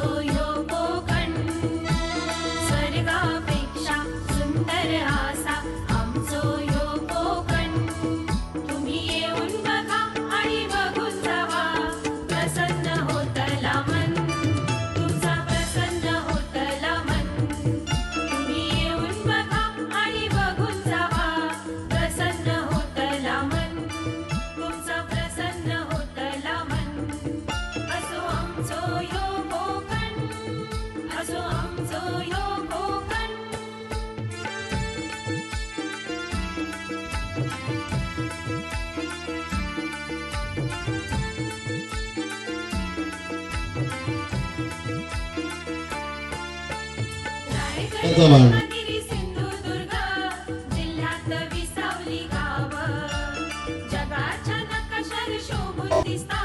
so जगाच्या नकाशावर शोभून दिसतात